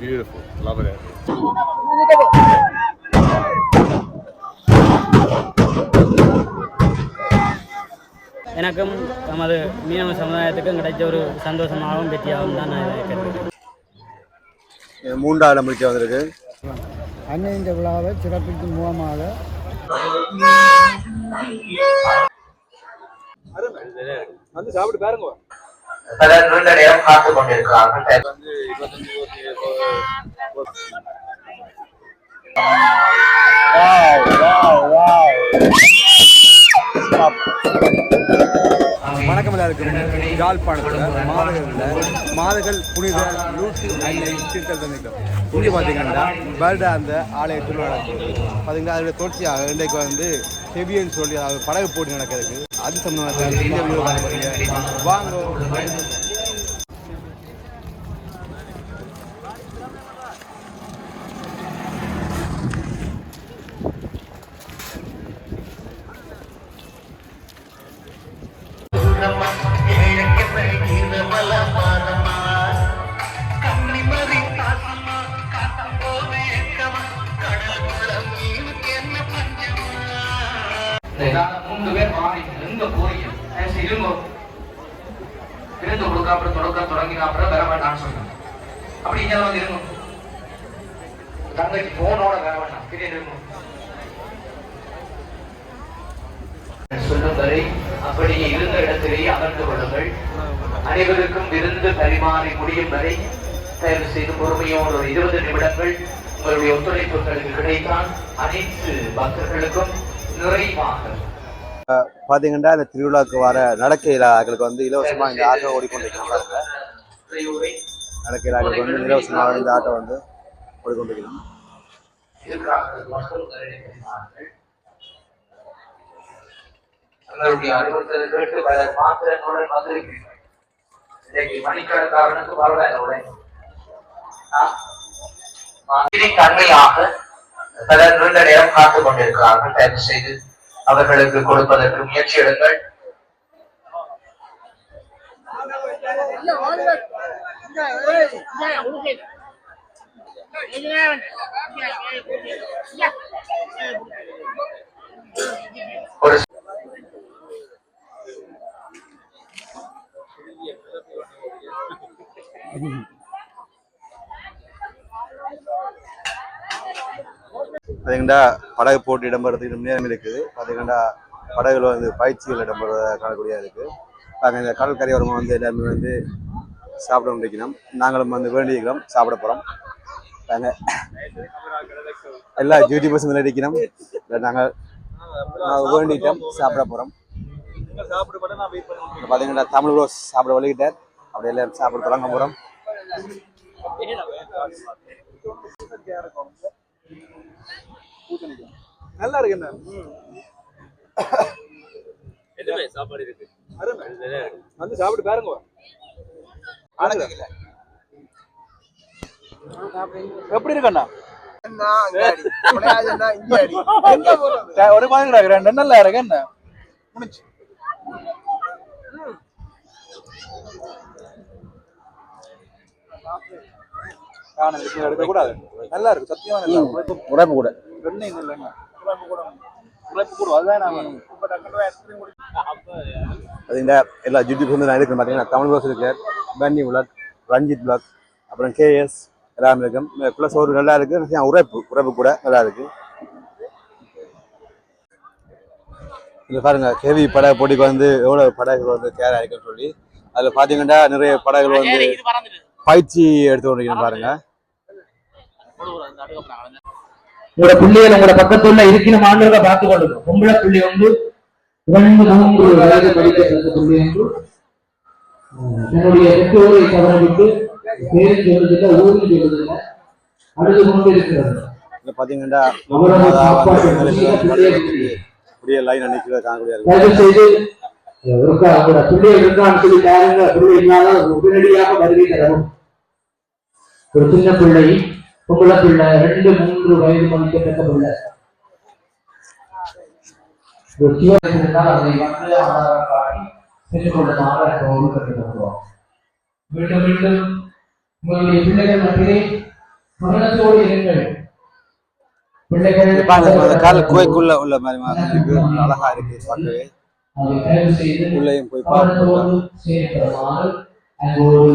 Beautiful. Love it. எனக்கும் நமது மீனவ சமுதாயத்துக்கும் கிடைச்ச ஒரு சந்தோஷமாகவும் வெற்றியாகவும் தான் நான் இது மூன்றாவது நம்பிக்கை வந்திருக்கு அன்னை இந்த விழாவை சிறப்பிக்கும் முகமாக வந்து சாப்பிட்டு பாருங்க பலர் நீண்ட காத்துக் கொண்டிருக்கிறார்கள். வணக்கம் எல்லாருக்கும். யாழ்ப்பாணத்தில் மாதகளில் மாதகள் புனித நூற்றி ஐந்து தீர்த்தல் நிற்கும் இங்கே பார்த்தீங்கன்னா வருட அந்த ஆலய திருவிழா நடக்குது. பார்த்தீங்கன்னா அதோட தொடர்ச்சியாக இன்றைக்கு வந்து செவியன்னு சொல்லி அதாவது படகு போட்டி நடக்கிறதுக்கு அது சம்மந்தமாக இந்த வாங்க. மூன்று பேர் கொடுக்க அப்புறம் அப்புறம் வர வேண்டாம்னு சொன்னாங்க அப்படி இங்க வந்து இருக்கும். தங்கச்சி போனோட வர வேண்டாம். பிரியா இருக்கும். சொல்லும் வரை அப்படியே இருந்த இடத்திலேயே அமர்ந்து கொள்ளுங்கள். அனைவருக்கும் விருந்து பரிமாறி முடியும் வரை தயவு செய்து பொறுமையோடு ஒரு இருபது நிமிடங்கள் உங்களுடைய ஒத்துழைப்புகளுக்கு கிடைத்தால் அனைத்து பக்தர்களுக்கும் நிறைவாக பார்த்தீங்கன்னா இந்த திருவிழாவுக்கு வர நடக்க வந்து இலவசமாக இந்த ஆட்டோ ஓடிக்கொண்டிருக்கிறாங்க பாருங்க. வந்து இலவசமாக இந்த ஆட்டோ வந்து ஓடிக்கொண்டிருக்கிறோம் தங்களுடைய பல மாத்திரங்களுடன் வந்திருக்கிறீர்கள் இன்றைக்கு மணிக்கணக்காரனுக்கு பரவாயில்ல தன்மையாக பலர் நீண்ட நேரம் காத்துக் கொண்டிருக்கிறார்கள். தயவு செய்து அவர்களுக்கு கொடுப்பதற்கு முயற்சி எடுங்கள். ஒரு பார்த்தீங்கன்னா படகு போட்டு இடம்பெறதுக்கு இன்னும் நேரம் இருக்குது. பார்த்தீங்கன்னா படகுல வந்து பயிற்சிகள் இடம்பெற காணக்கூடியதாக இருக்குது நாங்கள் இந்த கடற்கரை ஓரமாக வந்து எல்லாருமே வந்து சாப்பிட முடிக்கணும் நாங்களும் வந்து வேண்டியிருக்கிறோம். சாப்பிட போகிறோம் நாங்கள் எல்லா யூடியூபர்ஸ் வந்து அடிக்கணும் நாங்கள் நாங்கள் வேண்டிட்டோம். சாப்பிட போகிறோம் பார்த்தீங்கன்னா தமிழ் ரோஸ் சாப்பிட வழிகிட்டார். அப்படி எல்லாம் சாப்பிட தொடங்க போகிறோம் நல்லா இருக்கு என்ன? எதுவுமே சாப்பாடு இருக்கு. வந்து சாப்பிட்டு பாருங்க. எப்படி இருக்கண்ணா ஒரு மாதிரி ரெண்டு நல்லா இருக்கு. என்ன? முடிச்சு எடுக்க கூடாது நல்லா இருக்கு சத்தியமா நல்லா இருக்கு. உறப்பு கூட. எண்ணெய் இல்லைங்க. பார்த்தீங்கன்னா எல்லா யூடியூப் வந்து நான் இருக்கிறேன் பார்த்தீங்கன்னா தமிழ் ப்ளாக்ஸ் இருக்கு. பன்னி பிளாக் ரஞ்சித் பிளாக் அப்புறம் கேஎஸ் எல்லாம் இருக்கும். ப்ளஸ் ஒரு நல்லா இருக்கு. உழைப்பு உழைப்பு கூட நல்லா இருக்கு. இங்க பாருங்க கேவி படகு போட்டிக்கு வந்து எவ்வளவு படகுகள் வந்து தயாரா இருக்குன்னு சொல்லி அதுல பாத்தீங்கன்னா நிறைய படகுகள் வந்து பயிற்சி எடுத்து கொண்டிருக்கணும் பாருங்க. உங்களோட பிள்ளைகள் உங்களோட பக்கத்துல இருக்கணுமான்றத பார்த்து கொள்ளுங்க பொம்பளை பிள்ளை வந்து தன்னுடைய பெற்றோரை தவறவிட்டு பேரும் சொல்றதில்லை ஊரும் சொல்றதில்லை. அழுது கொண்டு இருக்கிறது இங்க பாத்தீங்கன்னா ஒரு சின்ன பிள்ளை பொம்பளை பிள்ளை ரெண்டு மூன்று வயது மதிக்கத்தக்க பிள்ளை. ஒரு சிவன் இருந்தால் அதை வந்து ஆதாரம் காட்டி பெற்றுக்கொள்ளுமாறு அந்த ஒரு கற்றுக்கொள்வோம் மீண்டும் மீண்டும் உங்களுடைய பிள்ளைகள் மத்தியிலே கவனத்தோடு இருங்கள். பிள்ளைகள் பாருங்க அந்த கால் குகைக்குள்ள உள்ள மாதிரி மாதிரி இருக்கு. அழகா இருக்கு பார்க்கவே. உள்ளேயும் போய் அன்போடு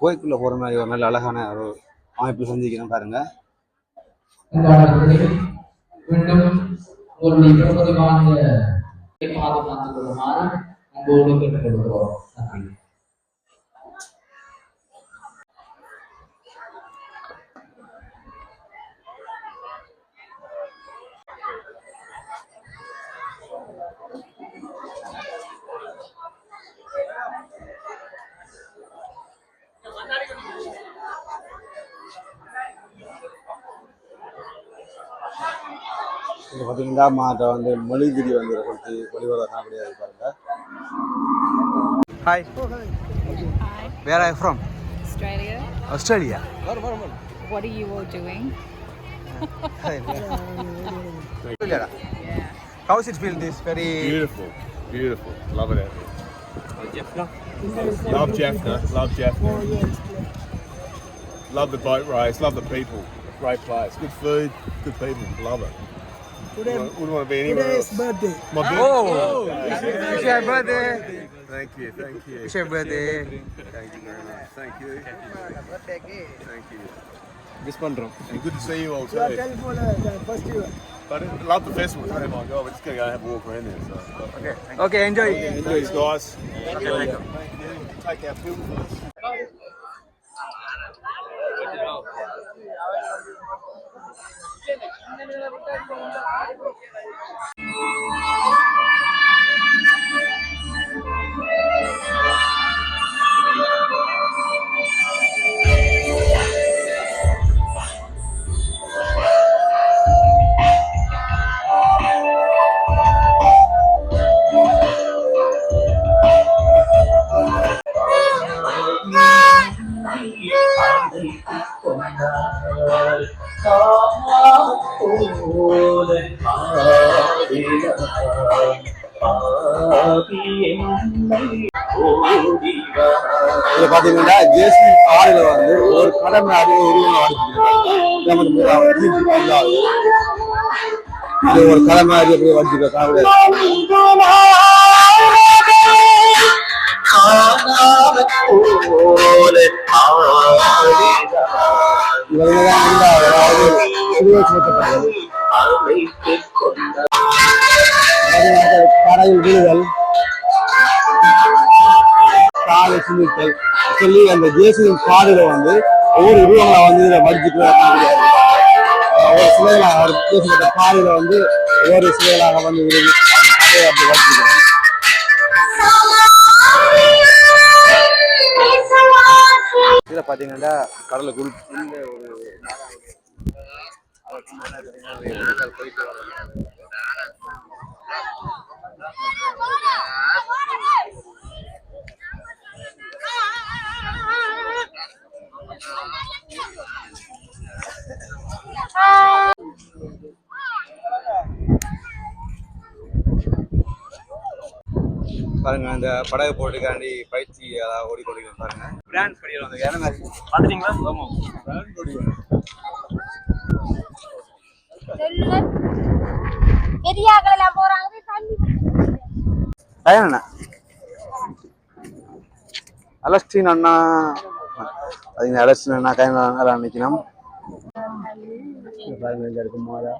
கோயிலுக்குள்ள போற மாதிரி ஒரு நல்ல அழகான ஒரு அமைப்பு செஞ்சுக்கணும் பாருங்க. மீண்டும் உங்களுடைய பிரபலமான பாதுகாத்துக் கொள்ளுமாறு அன்போடு கேட்டுக்கொள்கிறோம். நன்றி. இது பார்த்தீங்கன்னா மாட்ட வந்து மொழி திரி வந்து கொடுத்து ஒளிவர காணக்கூடியது பாருங்க hi where I from Australia. Australia What are you all doing? How's it feel this very Beautiful, beautiful. Love it out here. Love Jaffna. Love Jaffna. Love the boat race. Love the people. Great place. Good food. Good people. Love it. Today, wouldn't want to be anywhere Today's birthday. My oh. birthday. Oh, it's your birthday. Thank you, thank you. It's your birthday. Thank you very much. Thank you. Thank you. Miss Pandram. And good to see you all today. You are telephone uh, the festival. But love the festival. Oh my god, we're just gonna go and have a walk around there. So. Okay. Okay, enjoy. Okay, enjoy, guys. Okay, thank you. Take our film first. இதுல பார்த்தீங்கன்னா ஜேஸ்மி காடுல வந்து ஒரு கடமை அது உருவம் இது ஒரு கடை மாதிரி அப்படியே வச்சிருக்காங்க காலை சிந்தித்தல் சொல்லி அந்த ஜேசுவின் பாடல வந்து ஒவ்வொரு உருவங்களை வந்து இதில் வடிச்சுட்டு ஒவ்வொரு சிலைகளாக ஜேசுப்பட்ட பாடல வந்து ஒவ்வொரு சிலைகளாக வந்து விழுது அந்த கதையை அப்படி வடிச்சுக்கிறோம் இதில் பார்த்தீங்கன்னா கடலுக்குள் உள்ள ஒரு பாருங்க அந்த படகு போட்டுக்காண்டி பயிற்சி அதாவது ஓடிக்கொண்டிருக்கேன் பாருங்க. பிராண்ட் படியில் வந்து வேற மாதிரி? பார்த்துட்டீங்களா? ஆமாம் பிராண்ட் படி பெரியாக்கள் எல்லாம் போறாங்க தண்ணி அலஸ்டின் அண்ணா. அதுங்க அலஸ்டின் அண்ணா கையில் நல்லா நிற்கணும் பாருங்க இங்க இருக்கும் போதா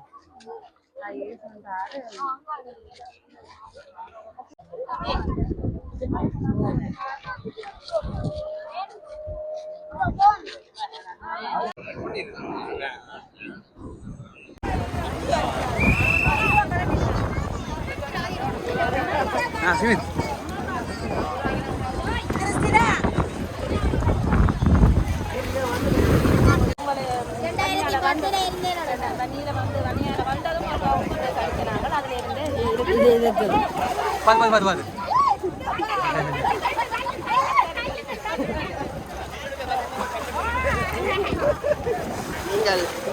ஆ சிமித் ரெண்டாயிரத்தி பத்துல இருந்தே தண்ணியில வந்து வண்டியால வந்ததும் கழிக்கிறாங்க அதுல இருந்து பாத்து பாத்து பாத்து பாத்து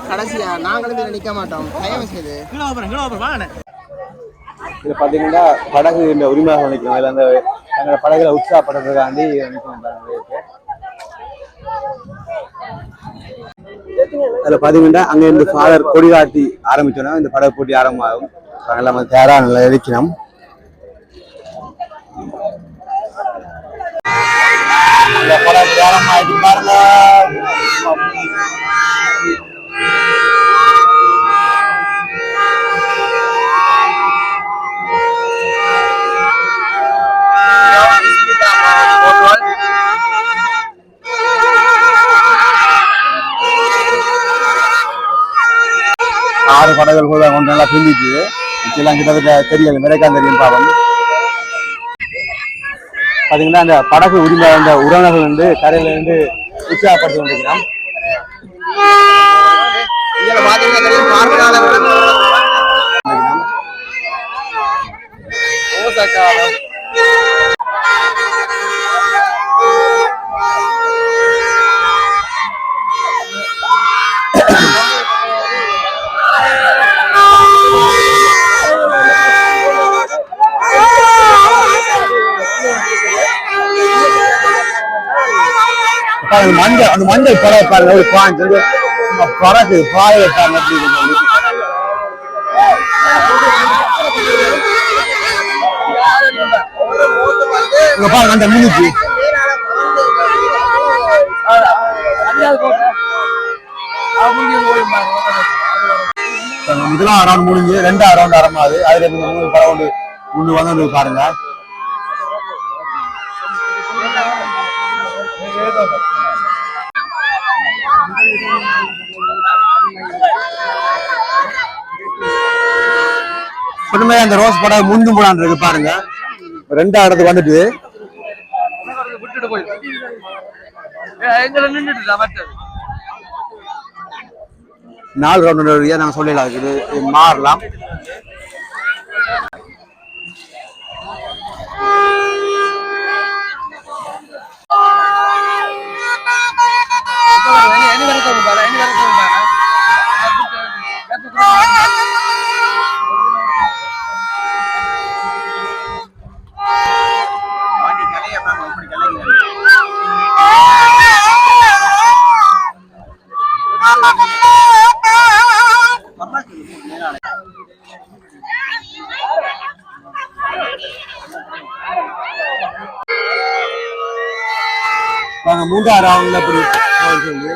கடைசியா நாங்களும் இதில் நிற்க மாட்டோம். தயவு செய்து இதில் பார்த்தீங்கன்னா படகு இந்த உரிமையாக நிற்கணும் அதில் அந்த எங்களோட படகுல உற்சாகப்படுறதுக்காண்டி நிற்கணும் இருக்கு. அதில் பார்த்தீங்கன்னா அங்கே இருந்து ஃபாதர் கொடி காட்டி ஆரம்பிச்சோன்னா இந்த படகு போட்டி ஆரம்பமாகும். நாங்கள் நம்ம தயாராக நல்லா இருக்கிறோம் இந்த படகு ஆரம்பமாயிட்டு ஆறு படங்கள் கூட ஒன்று நல்லா பிந்திச்சு இதெல்லாம் கிட்டத்தட்ட தெரியல மிரைக்கான் தெரியும் பாவம் பாத்தீங்கன்னா அந்த படகு உரிமை அந்த உறவினர்கள் வந்து கரையில இருந்து உற்சாகப்படுத்தி கொண்டிருக்கிறோம் பாருங்க, மஞ்சள் அந்த மஞ்சள் பறவை பாருங்க ஒரு பாஞ்சு வந்து பறக்கு பாய வைப்பாங்க அப்படின்னு சொல்லி. இங்க பாருங்க அந்த மினிக்கு இதெல்லாம் ரவுண்ட் முடிஞ்சு ரெண்டாவது ரவுண்ட் ஆரம்பமாகுது அதுல இருந்து மூணு படம் ஒன்று ஒன்று வந்து பாருங்க. உடனே அந்த ரோஸ் படம் முந்து போலான் இருக்கு பாருங்க. ரெண்டாவது இடத்துக்கு வந்துட்டு. நாலு ரவுண்ட் வழியா நாங்க சொல்லலாம் இது இது மாறலாம் நாங்க மூன்றாவது ரவுண்ட்ல மூன்றாறு போகுது அப்படி சொல்லி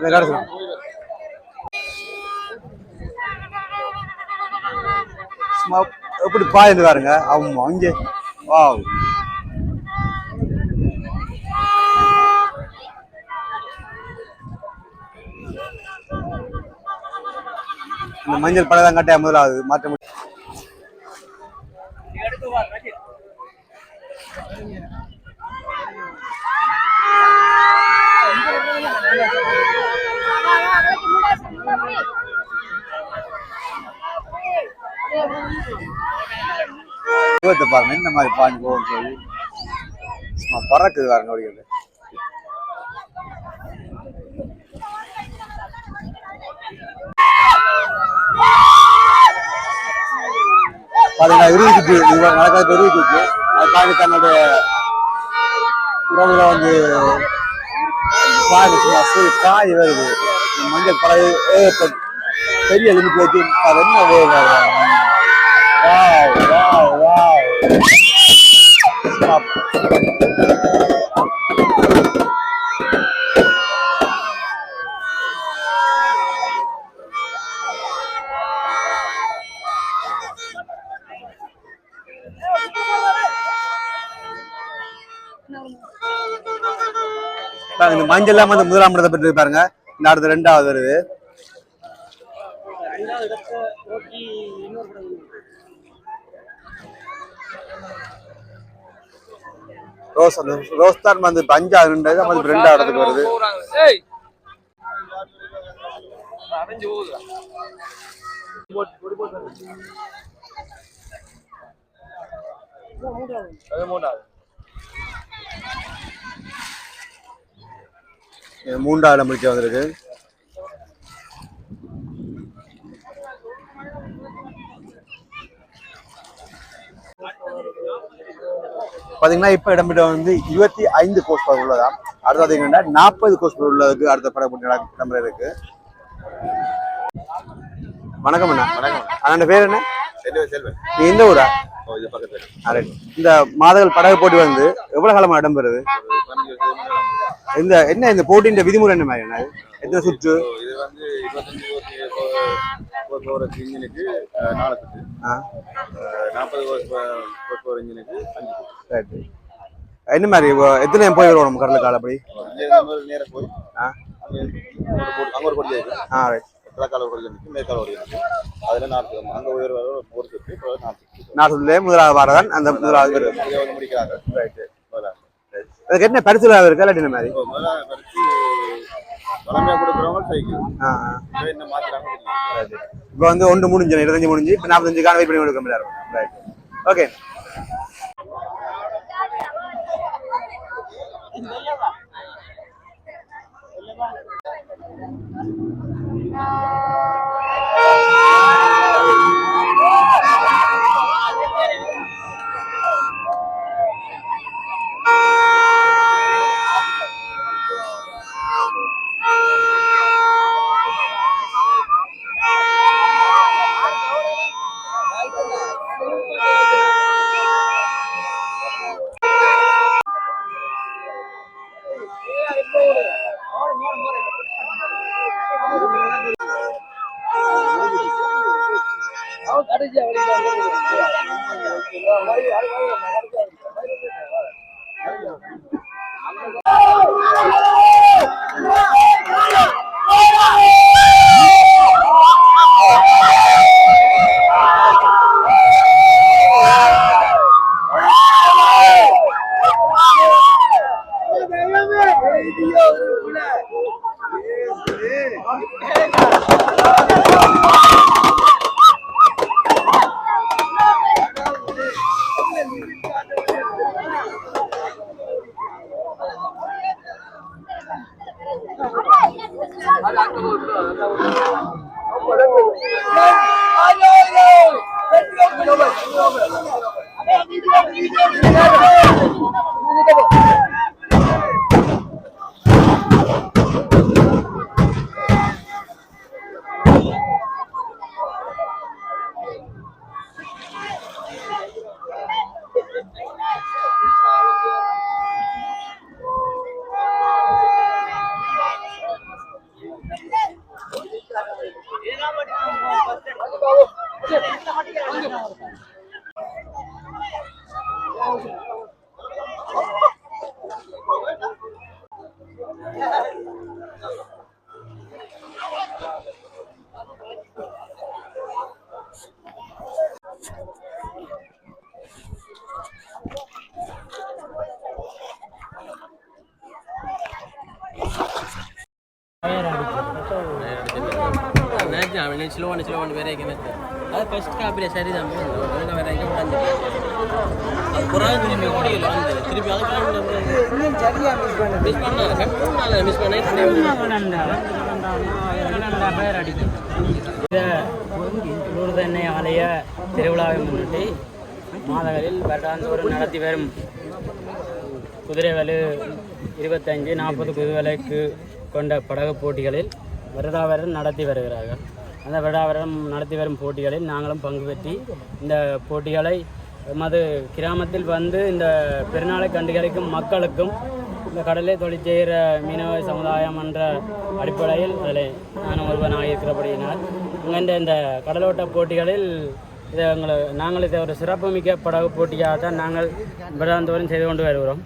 Gracias. எப்படி பாயந்து பாருங்க. ஆமா அங்கே வாவ். இந்த மஞ்சள் படம் தான் கட்டாய முதலாவது. மாற்ற முடியும் பாருங்க இந்த மாதிரி பாஞ்சு போகும் சொல்லி. சும்மா பறக்குது பாருங்க அப்படிங்கிறது பாத்தீங்கன்னா இறுதி சுற்று இது நடக்காத இறுதி சுற்று அதுக்காக தன்னுடைய உறவுல வந்து பாரு காய் வருது. மஞ்சள் பறவை பெரிய லிமிட் வச்சு அது என்ன வேறு வாவ். ஸ்டாப் பாருங்க இந்த மஞ்சள் எல்லாம் வந்து முதலாம் இடத்தை பெற்று பாருங்க. இந்த அடுத்த ரெண்டாவது வருது. ரோஸ் அந்த ரோஸ் தான் வந்து பஞ்சா நம்ம வந்து ரெண்டாவது இடத்துக்கு வருது. மூன்றாவது. இடம் பிடிக்க வந்திருக்கு. பாத்தீங்கன்னா இப்ப இடம்பெற்ற வந்து இருபத்தி ஐந்து கோர்ஸ் படம் உள்ளதா? அடுத்து பாத்தீங்கன்னா நாற்பது கோர்ஸ் உள்ளதுக்கு அடுத்த படம் இடம்பெற இருக்கு? வணக்கம் அண்ணா. வணக்கம் அண்ணா பேர் என்ன? செல்வன் நீ எந்த ஊரா. இந்த மாதங்கள் படகு போட்டி வந்து எவ்வளவு காலமா இடம்பெறுது? இந்த என்ன இந்த போட்டியின் விதிமுறை என்ன மாதிரி என்ன எத்தனை சுற்று? இது வந்து இருபத்தஞ்சு போக்குவரத்து இன்ஜினுக்கு நாலு சுற்று. நாற்பது போக்குவரத்து இன்ஜினுக்கு அஞ்சு ரைட்டு என்ன மாதிரி எத்தனை போய் வருவோம் நம்ம கடலுக்கு இங்கே நேராக போய் அங்கே ஒரு கொடி ஆ ரைட். கிழக்கால ஒரு கொடி மேற்கால ஒரு அதில் நாலு அங்கே உயர் வர ஒரு சுற்று முதலாவது வாரதான் அந்த முதலாவது முடிக்கிறாங்க ரைட்டு. அதுக்கு என்ன பரிசுல இருக்கா இல்லாட்டி மாதிரி? வளமையாக கொடுக்குறவங்க சைக்கிள் இப்போ வந்து ஒன்று முடிஞ்சு இருபத்தஞ்சு முடிஞ்சு இப்போ நாற்பத்தஞ்சு காண வெயிட் பண்ணி கொடுக்க முடியாது ரைட் ஓகே நினைச்சேன் ஸ்லோ பண்ணி ஸ்லோ you don't பண்ணி வேற வைக்க அது ஃபர்ஸ்ட் காப்பியில் சரி தான். வேற வைக்க முடியாது வந்து திருப்பி அதுக்கு மிஸ் மிஸ் ஆலய திருவிழாவை முன்னிட்டு மாதகளில் வருடாந்தோறும் நடத்தி வரும் குதிரை வலு இருபத்தஞ்சு நாற்பது குதிரைக்கு கொண்ட படகு போட்டிகளில் வருடாவரம் நடத்தி வருகிறார்கள். அந்த விடாவிடம் நடத்தி வரும் போட்டிகளில் நாங்களும் பங்கு பெற்றி இந்த போட்டிகளை எமது கிராமத்தில் வந்து இந்த பெருநாளை கண்டுகளிக்கும் மக்களுக்கும் இந்த கடலை தொழில் செய்கிற மீனவ சமுதாயம் என்ற அடிப்படையில் அதில் நான் ஒருவனாக இருக்கிறபடியினால் இங்கே இந்த கடலோட்ட போட்டிகளில் இதை எங்களை நாங்கள் இதை ஒரு சிறப்புமிக்க படகு போட்டியாக தான் நாங்கள் வருடாந்தோறும் செய்து கொண்டு வருகிறோம்.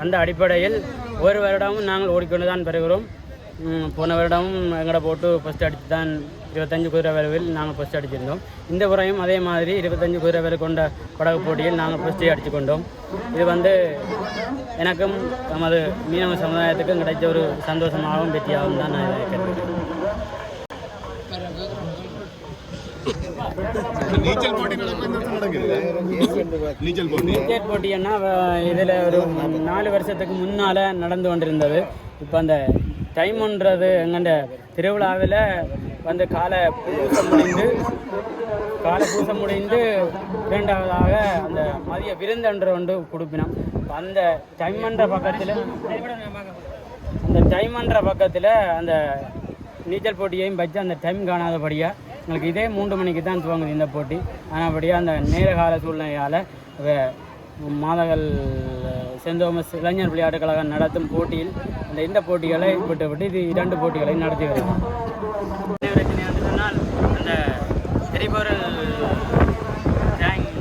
அந்த அடிப்படையில் ஒரு வருடமும் நாங்கள் ஓடிக்கொண்டு தான் பெறுகிறோம் போன வருடமும் எங்களை போட்டு ஃபஸ்ட் அடித்து தான் இருபத்தஞ்சு குதிரை வலுவில் நாங்கள் ஃபஸ்ட் அடிச்சிருந்தோம். இந்த முறையும் அதே மாதிரி இருபத்தஞ்சு குதிரை வலு கொண்ட படகு போட்டியில் நாங்கள் ஃபஸ்ட்டு அடித்து கொண்டோம். இது வந்து எனக்கும் நமது மீனவ சமுதாயத்துக்கும் கிடைச்ச ஒரு சந்தோஷமாகவும் வெற்றியாகவும் தான் நான் நீச்சல் நீச்சல் போட்டி. போட்டின்னா இதில் ஒரு நாலு வருஷத்துக்கு முன்னால் நடந்து கொண்டிருந்தது. இப்போ அந்த டைம்ன்றது எங்கண்ட திருவிழாவில் வந்து காலை பூசம் முடிந்து காலை பூசம் முடிந்து இரண்டாவதாக அந்த மதிய விருந்தன்று ஒன்று கொடுப்பினோம். அந்த டைம்ன்ற பக்கத்தில் அந்த டைம்ன்ற பக்கத்தில் அந்த நீச்சல் போட்டியையும் வச்சு அந்த டைம் காணாதபடியாக எங்களுக்கு இதே மூன்று மணிக்கு தான் துவங்குது இந்த போட்டி. ஆனால்படியாக அந்த நேர கால சூழ்நிலையால் மாதங்கள் சென்ட் தோமஸ் இளைஞர் விளையாட்டுக் கழகம் நடத்தும் போட்டியில் அந்த இந்த போட்டிகளை விட்டுவிட்டு இது இரண்டு போட்டிகளை நடத்தி வருகிறது பிரச்சனை என்று சொன்னால் அந்த எரிபொருள் டேங்கில்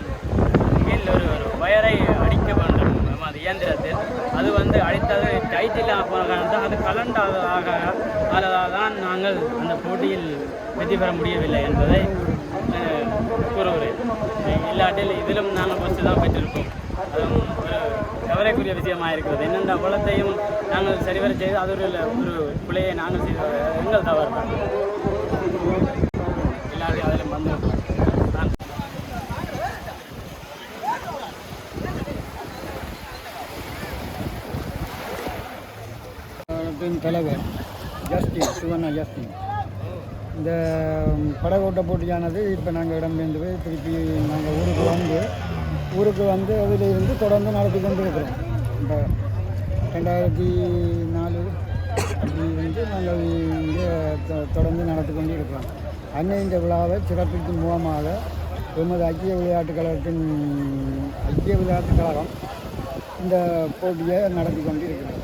கீழ் ஒரு ஒரு வயரை அடிக்க வேண்டும். அது இயந்திரத்தில். அது வந்து அடித்தது டைட்டில் இல்லாமல் போன காரணத்தால் அது கலண்டாததாக ஆனதால் தான் நாங்கள் அந்த போட்டியில் வெற்றி பெற முடியவில்லை என்பதை கூறுகிறேன். இல்லாட்டில் இதிலும் நாங்கள் ஃபஸ்ட்டு தான் பெற்றிருப்போம் அதுவும் ஒரு கவலைக்குரிய விஷயமாக இருக்கிறது. என்னென்ன குளத்தையும் நாங்கள் சரிவர செய்து அது ஒரு ஒரு பிள்ளையை நாங்கள் செய்து எங்கள் தவறு தான். எல்லாத்தையும் அதிலும் வந்து பின் தலைவர் ஜஸ்டின் சிவண்ணா ஜஸ்டின் இந்த படகோட்ட போட்டியானது இப்போ நாங்கள் இடம்பெயர்ந்து போய் திருப்பி நாங்கள் ஊருக்கு வந்து ஊருக்கு வந்து அதில் இருந்து தொடர்ந்து நடத்தி கொண்டு இருக்கிறோம் இப்போ ரெண்டாயிரத்தி நாலு அப்படி வந்து நாங்கள் இங்கே தொ- தொடர்ந்து நடத்தி கொண்டு இருக்கிறோம் அன்னை இந்த விழாவை சிறப்பிக்கும் மூலமாக எமது ஐக்கிய விளையாட்டுக் கழகத்தின் ஐக்கிய விளையாட்டுக் கழகம் இந்த போட்டியை நடத்தி கொண்டு இருக்கிறோம்